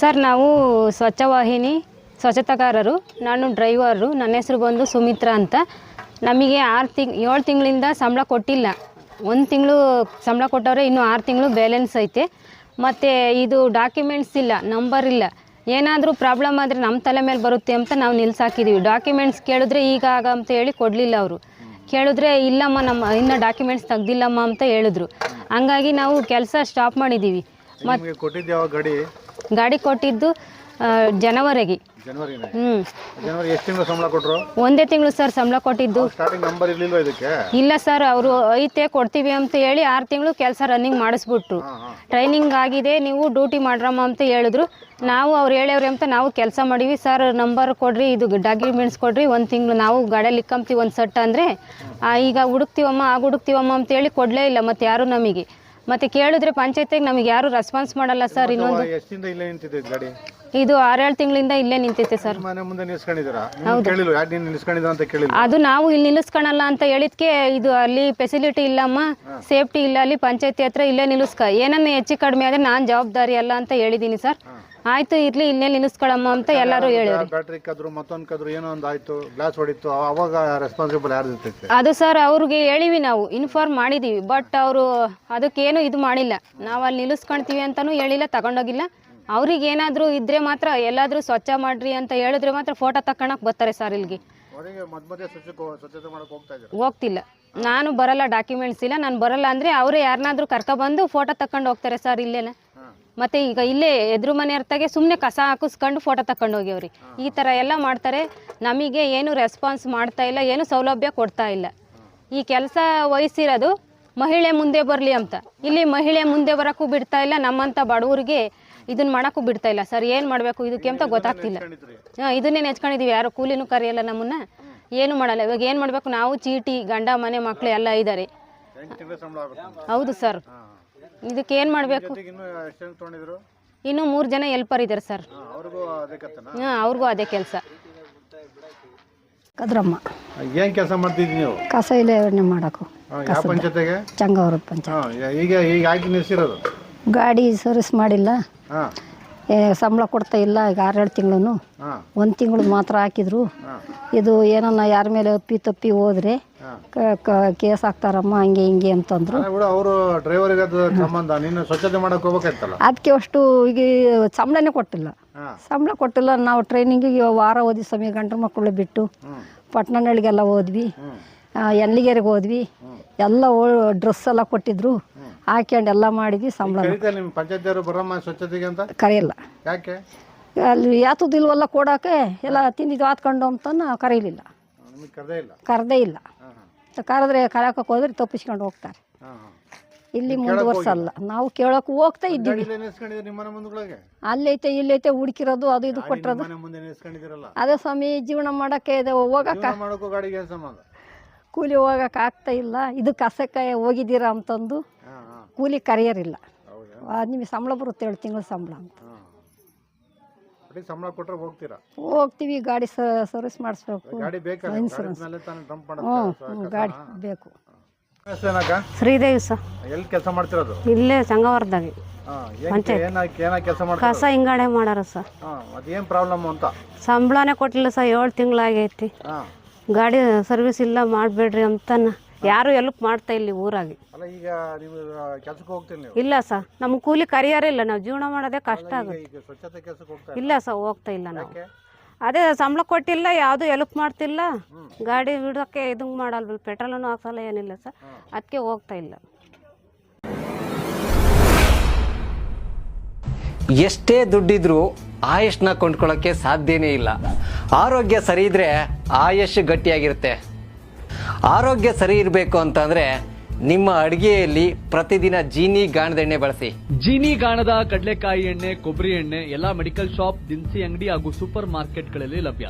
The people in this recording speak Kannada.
ಸರ್, ನಾವು ಸ್ವಚ್ಛವಾಹಿನಿ, ಸ್ವಚ್ಛತಾಕಾರರು, ನಾನು ಡ್ರೈವರು ನನ್ನ ಹೆಸರು ಬಂದು ಸುಮಿತ್ರಾ ಅಂತ. ನಮಗೆ ಆರು ತಿಂಗ್, ಏಳು ತಿಂಗಳಿಂದ ಸಂಬಳ ಕೊಟ್ಟಿಲ್ಲ. ಒಂದು ತಿಂಗಳು ಸಂಬಳ ಕೊಟ್ಟವ್ರೆ ಇನ್ನು ಆರು ತಿಂಗಳು ಬ್ಯಾಲೆನ್ಸ್ ಐತೆ. ಮತ್ತು ಇದು ಡಾಕ್ಯುಮೆಂಟ್ಸ್ ಇಲ್ಲ ನಂಬರ್ ಇಲ್ಲ. ಏನಾದರೂ ಪ್ರಾಬ್ಲಮ್ ಆದರೆ ನಮ್ಮ ತಲೆ ಮೇಲೆ ಬರುತ್ತೆ ಅಂತ ನಾವು ನಿಲ್ಸಾಕಿದ್ದೀವಿ ಡಾಕ್ಯುಮೆಂಟ್ಸ್ ಕೇಳಿದ್ರೆ ಈಗ ಆಗ ಅಂತ ಹೇಳಿ ಕೊಡಲಿಲ್ಲ ಅವರು. ಕೇಳಿದ್ರೆ, ಇಲ್ಲಮ್ಮ, ನಮ್ಮ ಇನ್ನು ಡಾಕ್ಯುಮೆಂಟ್ಸ್ ತೆಗ್ದಿಲ್ಲಮ್ಮ ಅಂತ ಹೇಳಿದ್ರು. ಹಂಗಾಗಿ ನಾವು ಕೆಲಸ ಸ್ಟಾಪ್ ಮಾಡಿದ್ದೀವಿ ಮತ್ತು ಗಾಡಿ ಕೊಟ್ಟಿದ್ದು ಜನವರಿಗೆ. ಒಂದೇ ತಿಂಗಳು ಸರ್ ಸಂಬಳ ಕೊಟ್ಟಿದ್ದು. ಇಲ್ಲ ಸರ್ ಅವರು ಐತೆ ಕೊಡ್ತೀವಿ ಅಂತ ಹೇಳಿ ಆರು ತಿಂಗಳು ಕೆಲಸ ರನ್ನಿಂಗ್ ಮಾಡಿಸ್ಬಿಟ್ರು. ಟ್ರೈನಿಂಗ್ ಆಗಿದೆ ನೀವು ಡ್ಯೂಟಿ ಮಾಡ್ರಮ್ಮ ಅಂತ ಹೇಳಿದ್ರು. ನಾವು ಅವ್ರು ಹೇಳ್ಯವ್ರಿ ಅಂತ ನಾವು ಕೆಲಸ ಮಾಡೀವಿ. ಸರ್ ನಂಬರ್ ಕೊಡ್ರಿ ಇದು ಡಾಕ್ಯುಮೆಂಟ್ಸ್ ಕೊಡ್ರಿ ಒಂದು ತಿಂಗಳು ನಾವು ಗಾಡಿಯಲ್ಲಿ ಇಕ್ಕಂತೀವಿ ಒಂದು ಸಟ್ ಅಂದರೆ ಈಗ ಹುಡುಕ್ತೀವಮ್ಮ ಆಗ ಹುಡುಕ್ತೀವಮ್ಮ ಅಂತೇಳಿ ಕೊಡಲೇ ಇಲ್ಲ ಮತ್ತು ಯಾರು ನಮಗೆ. ಮತ್ತು ಕೇಳಿದ್ರೆ ಪಂಚಾಯತಿಗೆ ನಮಗೆ ಯಾರು ರೆಸ್ಪಾನ್ಸ್ ಮಾಡಲ್ಲ ಸರ್ ಇನ್ನೊಂದು ಎಷ್ಟಿಂದ ಇಲ್ಲೇ ನಿಂತಿದೆ ಇದು ಗಾಡಿ? ಇದು ಆರೇಳು ತಿಂಗಳಿಂದ ಇಲ್ಲೇ ನಿಂತೈತೆ ಸರ್ ಮನೆ ಮುಂದೆ ನಿಲ್ಸ್ಕೊಂಡಿದ್ದೀರಾ? ನೀವು ಕೇಳಿಲ್ಲ ಯಾಕೆ ನೀನು ನಿಲ್ಸ್ಕೊಂಡಿದ್ದೀರಾ ಅಂತ ಕೇಳಿಲ್ಲ ಅದು ನಾವು ಇಲ್ಲಿ ನಿಲ್ಲಿಸ್ಕೊಳಲ್ಲ ಅಂತ ಹೇಳಿದ್ಕೆ ಇದು ಅಲ್ಲಿ ಫೆಸಿಲಿಟಿ ಇಲ್ಲಮ್ಮ. ಸೇಫ್ಟಿ ಇಲ್ಲ ಅಲ್ಲಿ ಪಂಚಾಯತಿ ಹತ್ರ ಇಲ್ಲೇ ನಿಲ್ಲಿಸ್ಕ ಏನನ್ನ ಹೆಚ್ಚು ಕಡಿಮೆ ಆದರೆ ನಾನು ಜವಾಬ್ದಾರಿ ಅಲ್ಲ ಅಂತ ಹೇಳಿದ್ದೀನಿ ಸರ್ ಆಯ್ತು ಇರ್ಲಿ ಇಲ್ಲೇ ನಿಲ್ಲಿಸ್ಕೊಳಮ್ಮ ಅಂತ ಎಲ್ಲರೂ ಹೇಳಿದ್ರು. ಬ್ಯಾಟ್ರಿ ಕದ್ರು ಮತ್ತೊಂದು ಕದ್ರು ಏನೋ ಒಂದು ಆಯ್ತು ಗ್ಲಾಸ್ ಹೊಡಿತು ಅವಾಗ ರೆಸ್ಪಾನ್ಸಿಬಲ್ ಯಾರು ಇರ್ತೈತೆ ಅದು ಸರ್ ಅವ್ರಿಗೆ ಹೇಳಿವಿ ನಾವು ಇನ್ಫಾರ್ಮ್ ಮಾಡಿದೀವಿ ಬಟ್ ಅವರು ಅದಕ್ಕೇನು ಇದು ಮಾಡಿಲ್ಲ. ನಾವು ಅಲ್ಲಿ ನಿಲ್ಲಿಸ್ಕೊಳ್ತೀವಿ ಅಂತಲೂ ಹೇಳಿಲ್ಲ ತಗೊಂಡೋಗಿಲ್ಲ. ಅವ್ರಿಗೆ ಏನಾದರೂ ಇದ್ರೆ ಮಾತ್ರ ಎಲ್ಲಾದರೂ ಸ್ವಚ್ಛ ಮಾಡ್ರಿ ಅಂತ ಹೇಳಿದ್ರೆ ಮಾತ್ರ ಫೋಟೋ ತಕ್ಕೊಳಕ್ ಬರ್ತಾರೆ ಸರ್ ಇಲ್ಲಿಗೆ. ಹೋಗ್ತಿಲ್ಲ. ನಾನು ಬರಲ್ಲ ಡಾಕ್ಯುಮೆಂಟ್ಸ್ ಇಲ್ಲ ನಾನು ಬರಲ್ಲ ಅಂದರೆ ಅವರೇ ಯಾರನ್ನಾದ್ರೂ ಕರ್ಕೊಬಂದು ಫೋಟೋ ತಕೊಂಡು ಹೋಗ್ತಾರೆ ಸರ್ ಇಲ್ಲೇನೆ ಮತ್ತೆ ಈಗ ಇಲ್ಲೇ ಎದುರು ಮನೆ ಅರ್ಥಾಗೆ ಸುಮ್ಮನೆ ಕಸ ಹಾಕಿಸ್ಕೊಂಡು ಫೋಟೋ ತಕೊಂಡು ಹೋಗ್ಯವ್ರಿ ಈ ಥರ ಎಲ್ಲ ಮಾಡ್ತಾರೆ. ನಮಗೆ ಏನು ರೆಸ್ಪಾನ್ಸ್ ಮಾಡ್ತಾ ಇಲ್ಲ ಏನು ಸೌಲಭ್ಯ ಕೊಡ್ತಾ ಇಲ್ಲ. ಈ ಕೆಲಸ ವಹಿಸಿರೋದು ಮಹಿಳೆ ಮುಂದೆ ಬರಲಿ ಅಂತ. ಇಲ್ಲಿ ಮಹಿಳೆ ಮುಂದೆ ಬರೋಕ್ಕೂ ಬಿಡ್ತಾ ಇಲ್ಲ ನಮ್ಮಂಥ ಬಡವರಿಗೆ ಇದನ್ನ ಮಾಡೋಕ್ಕೂ ಬಿಡ್ತಾ ಇಲ್ಲ. ಸರ್ ಏನು ಮಾಡಬೇಕು ಇದಕ್ಕೆ ಅಂತ ಗೊತ್ತಾಗ್ತಿಲ್ಲ. ಹಾಂ ಇದನ್ನೇ ನೆಚ್ಕೊಂಡಿದ್ದೀವಿ ಯಾರು ಕೂಲಿನೂ ಕರೆಯಲ್ಲ ನಮ್ಮನ್ನ. ಏನು ಮಾಡಲ್ಲ. ಇವಾಗ ಏನು ಮಾಡಬೇಕು? ನಾವು ಚೀಟಿ ಗಂಡ ಮನೆ ಮಕ್ಕಳು ಎಲ್ಲ ಇದ್ದಾರೆ. ಹೌದು ಸರ್. ಇದಕ್ಕೆ ಏನು ಮಾಡಬೇಕು? ಇನ್ನು ಇನ್ನೂ ಎಷ್ಟು ಜನ ತೊಗೊಂಡಿದ್ರು? ಇನ್ನೂ ಮೂರು ಜನ ಎಲ್ಪರ್ ಇದ್ದಾರೆ ಸರ್ ಹಾಂ ಅವ್ರಿಗೂ ಅದೇ ಕೆಲಸ. ಕದ್ರಮ್ಮ ಏನು ಕೆಲಸ ಮಾಡ್ತಿದ್ವಿ ನೀವು? ಕಸ ಇಲ್ಲೇ ಮಾಡಕು ಯಾವ ಪಂಚಾಯತಿಗೆ? ಚಂಗವ್ರ ಪಂಚಾಯತ್. ಈಗ ಈಗ ಹಾಕಿ ನಿಲ್ಸಿರೋದು ಗಾಡಿ ಸರ್ವಿಸ್ ಮಾಡಿಲ್ಲ. ಸಂಬಳ ಕೊಡ್ತಾ ಇಲ್ಲ ಈಗ ಆರೇಳು ತಿಂಗಳು ಒಂದು ತಿಂಗಳು ಮಾತ್ರ ಹಾಕಿದ್ರು. ಇದು ಏನನ್ನ ಯಾರ ಮೇಲೆ ಅಪ್ಪಿ ತಪ್ಪಿ ಹೋದ್ರೆ ಕೇಸ್ ಹಾಕ್ತಾರಮ್ಮ ಹಂಗೆ ಹಿಂಗೆ ಅಂತಂದ್ರು. ಅವರು ಡ್ರೈವರಿಗೆ ಸಂಬಂಧ ನೀನು ಸ್ವಚ್ಛತೆ ಮಾಡಕ್ಕೆ ಅದಕ್ಕೆ ಅಷ್ಟು ಈಗ ಸಂಬಳನೇ ಕೊಟ್ಟಿಲ್ಲ. ಸಂಬಳ ಕೊಟ್ಟಿಲ್ಲ ನಾವು ಟ್ರೈನಿಂಗಿಗೆ ವಾರ ಓದಿ ಸಮಯ ಗಂಟು ಮಕ್ಕಳು ಬಿಟ್ಟು ಪಟ್ಟಣಗಳಿಗೆಲ್ಲ ಹೋದ್ವಿ. ಎಲ್ಲಿಗೆರೆಗೆ ಹೋದ್ವಿ ಎಲ್ಲ ಡ್ರೆಸ್ ಎಲ್ಲ ಕೊಟ್ಟಿದ್ರು ಹಾಕ್ಯಂಡು ಎಲ್ಲ ಮಾಡಿದ್ವಿ ಸಂಬಳ. ಕರೀತಾ ನಿಮ್ಮ ಪಂಚಾಯತಿಯವರು ಬರಮ್ಮ ಸ್ವಚ್ಛತೆಗೆ ಅಂತ? ಕರೆಯಲ್ಲ. ಯಾಕೆ? ಅಲ್ಲಿ ಯಾತದಿಲ್ವಲ್ಲ ಕೊಡೋಕೆ ಎಲ್ಲ ತಿಂದಿದ್ದು ಹಾತ್ಕೊಂಡು ಅಂತ ನಾವು ಕರೀಲಿಲ್ಲ ನಿಮಗೆ ಕರೆದೇ ಇಲ್ಲ? ಕರೆದೇ ಇಲ್ಲ. ಹಾಂ ಹಾಂ. ಕರೆದ್ರೆ ಕರೆಯೋಕೆ ಹೋದ್ರೆ ತಪ್ಪಿಸ್ಕೊಂಡು ಹೋಗ್ತಾರೆ. ಹಾಂ ಹಾಂ. ಇಲ್ಲಿ ಮುಂದುವರ್ಸಲ್ಲ ನಾವು ಕೇಳೋಕೆ ಹೋಗ್ತಾ ಇದ್ದೀವಿ. ಇಲ್ಲೇ ನಿಲ್ಸ್ಕೊಂಡಿದ್ದೀರಿ ನಿಮ್ಮ ಮನೆ ಮುಂದ್ಗಳಿಗೆ ಅಲ್ಲೈತೆ ಇಲ್ಲೈತೆ ಹುಡುಕಿರೋದು ಅದು ಇದು ಕೊಟ್ಟಿರೋದು. ಮನೆ ಮುಂದೆ ನಿಲ್ಸ್ಕೊಂಡಿದ್ದೀರಲ್ಲ ಅದೇ ಸ್ವಾಮಿ ಜೀವನ ಮಾಡಕ್ಕೆ ಇದೆ ಹೋಗಕ್ಕೆ. ಮಾಡೋಕ್ಕೂ ಗಾಡಿಗೆ ಏನು ಸಂಬಂಧ? ಕೂಲಿ ಹೋಗಕ್ಕೆ ಆಗ್ತಾ ಇಲ್ಲ. ಇದು ಕಸಕ್ಕೆ ಹೋಗಿದ್ದೀರಾ ಅಂತಂದು ಕೂಲಿ ಕರೆಯೋರಿಲ್ಲ. ಅದು ನಿಮಗೆ ಸಂಬಳ ಬರುತ್ತೆ ಎರಡು ತಿಂಗಳು ಸಂಬಳ ಅಂತ. ಸಂಬಳ ಕೊಟ್ಟರೆ ಹೋಗ್ತೀರಾ? ಹೋಗ್ತೀವಿ ಗಾಡಿ ಸರ್ವಿಸ್ ಮಾಡಿಸ್ಬೇಕು. ಗಾಡಿ ಬೇಕಾ ಇನ್ಸೂರೆನ್ಸ್ ಹ್ಞೂ ಗಾಡಿ ಬೇಕು. ಶ್ರೀದೇವಿ ಸರ್. ಎಲ್ಲಿ ಕೆಲಸ ಮಾಡ್ತಿರೋದು? ಇಲ್ಲೇ ಕೆಲಸ ಕಸ ಹಿಂಗಾಡೆ ಮಾಡಾರ ಸರ್. ಅದೇನು ಪ್ರಾಬ್ಲಮ್ ಅಂತ? ಸಂಬಳನೇ ಕೊಟ್ಟಿಲ್ಲ ಸರ್ ಏಳು ತಿಂಗಳಾಗೈತಿ. ಗಾಡಿ ಸರ್ವಿಸ್ ಇಲ್ಲ ಮಾಡಬೇಡ್ರಿ ಅಂತ ಯಾರು ಎಲ್ಪ್ ಮಾಡ್ತಾ ಇಲ್ಲಿ ಊರಾಗಿ. ಅಲ್ಲ ಈಗ ನೀವು ಕೆಲಸಕ್ಕೆ ಹೋಗ್ತೀರಿ ನೀವು? ಇಲ್ಲ ಸರ್ ನಮ್ಮ ಕೂಲಿ ಕರಿಯರೇ ಇಲ್ಲ ನಾವು ಜೀವನ ಮಾಡೋದೇ ಕಷ್ಟ ಆಗುತ್ತೆ. ಈಗ ಸ್ವಚ್ಛತೆ ಕೆಲಸಕ್ಕೆ ಹೋಗ್ತಾ ಇಲ್ಲ. ಸರ್ ಹೋಗ್ತಾ ಇಲ್ಲ ನಾವು. ಯಾಕೆ? ಅದೇ ಸಂಬಳ ಕೊಟ್ಟಿಲ್ಲ ಯಾವುದು ಎಲ್ಪ್ ಮಾಡ್ತಿಲ್ಲ. ಗಾಡಿ ಬಿಡೋಕ್ಕೆ ಇದು ಮಾಡಲ್ವಲ್ಲ ಪೆಟ್ರೋಲನ್ನು ಹಾಕ್ಸಲ್ಲ ಏನಿಲ್ಲ ಸರ್ ಅದಕ್ಕೆ ಹೋಗ್ತಾ ಇಲ್ಲ. ಎಷ್ಟೇ ದುಡ್ಡಿದ್ರೂ ಆಯುಷ್ನ ಕೊಂಡ್ಕೊಳ್ಳೋಕ್ಕೆ ಸಾಧ್ಯನೇ ಇಲ್ಲ. ಆರೋಗ್ಯ ಸರಿ ಇದ್ರೆ ಆಯಸ್ಸು ಗಟ್ಟಿಯಾಗಿರುತ್ತೆ. ಆರೋಗ್ಯ ಸರಿ ಇರಬೇಕು ಅಂತಂದ್ರೆ ನಿಮ್ಮ ಅಡುಗೆಯಲ್ಲಿ ಪ್ರತಿದಿನ ಜೀನಿ ಗಾಣದ ಎಣ್ಣೆ ಬಳಸಿ. ಜೀನಿ ಗಾಣದ ಕಡಲೆಕಾಯಿ ಎಣ್ಣೆ, ಕೊಬ್ಬರಿ ಎಣ್ಣೆ, ಎಲ್ಲಾ ಮೆಡಿಕಲ್ ಶಾಪ್, ದಿನಸಿ ಅಂಗಡಿ ಹಾಗೂ ಸೂಪರ್ ಮಾರ್ಕೆಟ್ಗಳಲ್ಲಿ ಲಭ್ಯ.